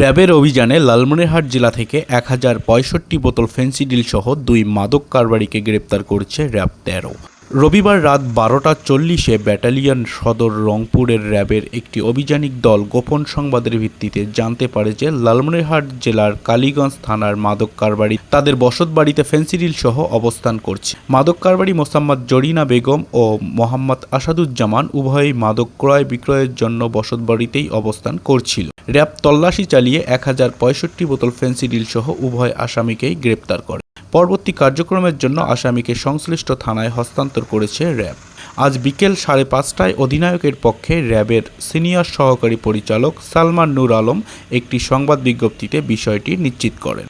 র্যাবের অভিযানে লালমনিরহাট জেলা থেকে এক হাজার পঁয়ষট্টি বোতল ফেন্সিডিল সহ দুই মাদক কারবারিকে গ্রেপ্তার করছে র্যাব তেরো। রবিবার রাত বারোটা চল্লিশে ব্যাটালিয়ন সদর রংপুরের র্যাবের একটি অভিযানিক দল গোপন সংবাদের ভিত্তিতে জানতে পারে যে লালমনিরহাট জেলার কালীগঞ্জ থানার মাদক কারবারি তাদের বসতবাড়িতে ফেন্সিডিল সহ অবস্থান করছে। মাদক কারবারি মোসাম্মদ জরিনা বেগম ও মোহাম্মদ আসাদুজ্জামান উভয়ই মাদক ক্রয় বিক্রয়ের জন্য বসতবাড়িতেই অবস্থান করছিল। র্যাব তল্লাশি চালিয়ে এক হাজার পঁয়ষট্টি বোতল ফেন্সিডিল সহ উভয় আসামিকেই গ্রেপ্তার করে। পরবর্তী কার্যক্রমের জন্য আসামিকে সংশ্লিষ্ট থানায় হস্তান্তর করেছে র্যাব। আজ বিকেল সাড়ে পাঁচটায় অধিনায়কের পক্ষে র্যাবের সিনিয়র সহকারী পরিচালক সালমান নূর আলম একটি সংবাদ বিজ্ঞপ্তিতে বিষয়টি নিশ্চিত করেন।